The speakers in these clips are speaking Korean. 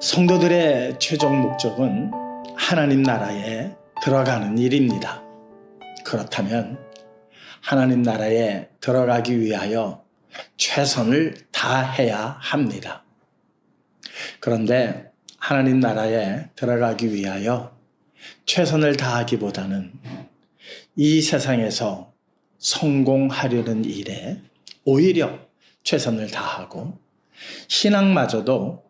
성도들의 최종 목적은 하나님 나라에 들어가는 일입니다. 그렇다면 하나님 나라에 들어가기 위하여 최선을 다해야 합니다. 그런데 하나님 나라에 들어가기 위하여 최선을 다하기보다는 이 세상에서 성공하려는 일에 오히려 최선을 다하고 신앙마저도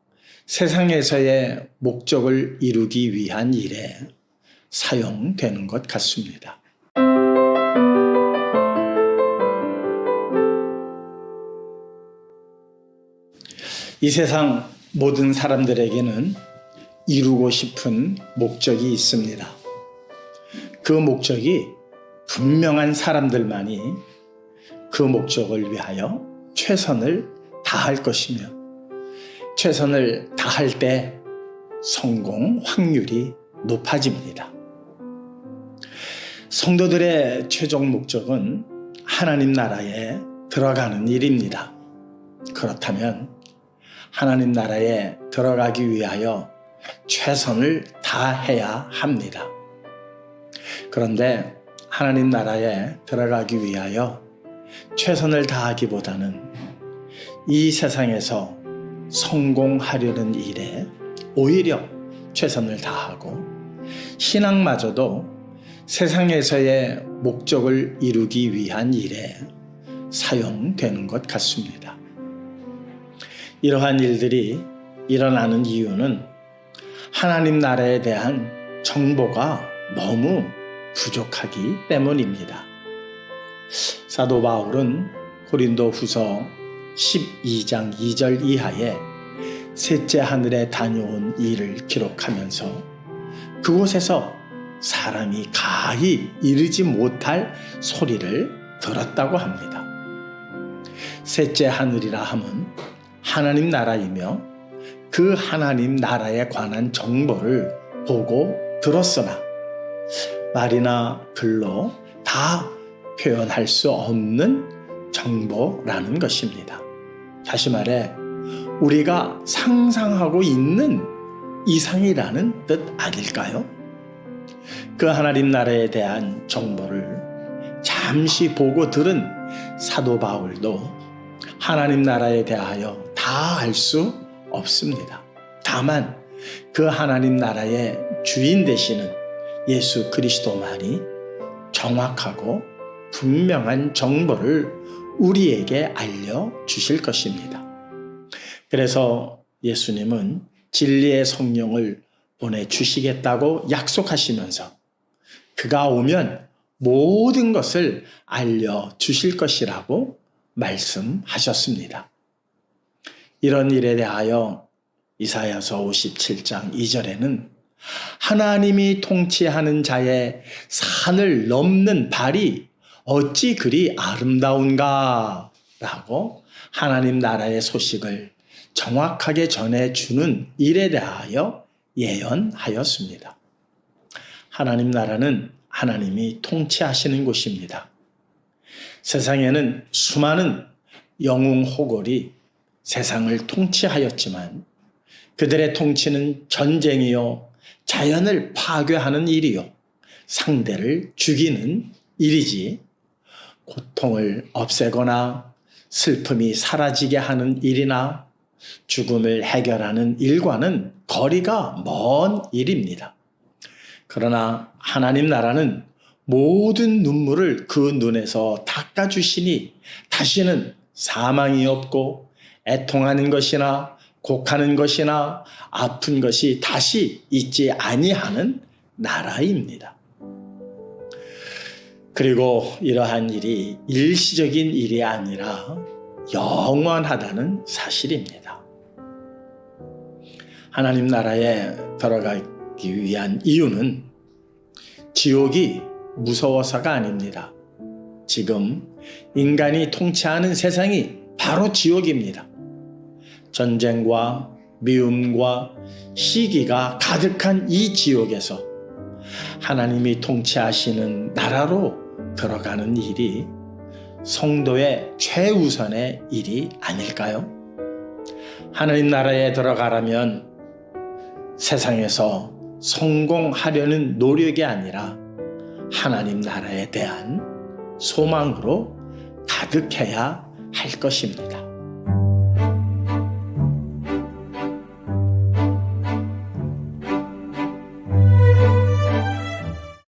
세상에서의 목적을 이루기 위한 일에 사용되는 것 같습니다. 이 세상 모든 사람들에게는 이루고 싶은 목적이 있습니다. 그 목적이 분명한 사람들만이 그 목적을 위하여 최선을 다할 것이며 최선을 다할 때 성공 확률이 높아집니다. 성도들의 최종 목적은 하나님 나라에 들어가는 일입니다. 그렇다면 하나님 나라에 들어가기 위하여 최선을 다해야 합니다. 그런데 하나님 나라에 들어가기 위하여 최선을 다하기보다는 이 세상에서 성공하려는 일에 오히려 최선을 다하고 신앙마저도 세상에서의 목적을 이루기 위한 일에 사용되는 것 같습니다. 이러한 일들이 일어나는 이유는 하나님 나라에 대한 정보가 너무 부족하기 때문입니다. 사도 바울은 고린도 후서 12장 2절 이하에 셋째 하늘에 다녀온 일을 기록하면서 그곳에서 사람이 가히 이르지 못할 소리를 들었다고 합니다. 셋째 하늘이라 함은 하나님 나라이며 그 하나님 나라에 관한 정보를 보고 들었으나 말이나 글로 다 표현할 수 없는 정보라는 것입니다. 다시 말해, 우리가 상상하고 있는 이상이라는 뜻 아닐까요? 그 하나님 나라에 대한 정보를 잠시 보고 들은 사도 바울도 하나님 나라에 대하여 다 알 수 없습니다. 다만 그 하나님 나라의 주인 되시는 예수 그리스도만이 정확하고 분명한 정보를 우리에게 알려 주실 것입니다. 그래서 예수님은 진리의 성령을 보내주시겠다고 약속하시면서 그가 오면 모든 것을 알려 주실 것이라고 말씀하셨습니다. 이런 일에 대하여 이사야서 57장 2절에는 하나님이 통치하는 자의 산을 넘는 발이 어찌 그리 아름다운가 라고 하나님 나라의 소식을 정확하게 전해주는 일에 대하여 예언하였습니다. 하나님 나라는 하나님이 통치하시는 곳입니다. 세상에는 수많은 영웅 호골이 세상을 통치하였지만 그들의 통치는 전쟁이요, 자연을 파괴하는 일이요, 상대를 죽이는 일이지, 고통을 없애거나 슬픔이 사라지게 하는 일이나 죽음을 해결하는 일과는 거리가 먼 일입니다. 그러나 하나님 나라는 모든 눈물을 그 눈에서 닦아주시니 다시는 사망이 없고 애통하는 것이나 곡하는 것이나 아픈 것이 다시 있지 아니하는 나라입니다. 그리고 이러한 일이 일시적인 일이 아니라 영원하다는 사실입니다. 하나님 나라에 들어가기 위한 이유는 지옥이 무서워서가 아닙니다. 지금 인간이 통치하는 세상이 바로 지옥입니다. 전쟁과 미움과 시기가 가득한 이 지옥에서 하나님이 통치하시는 나라로 들어가는 일이 성도의 최우선의 일이 아닐까요? 하나님 나라에 들어가려면 세상에서 성공하려는 노력이 아니라 하나님 나라에 대한 소망으로 가득해야 할 것입니다.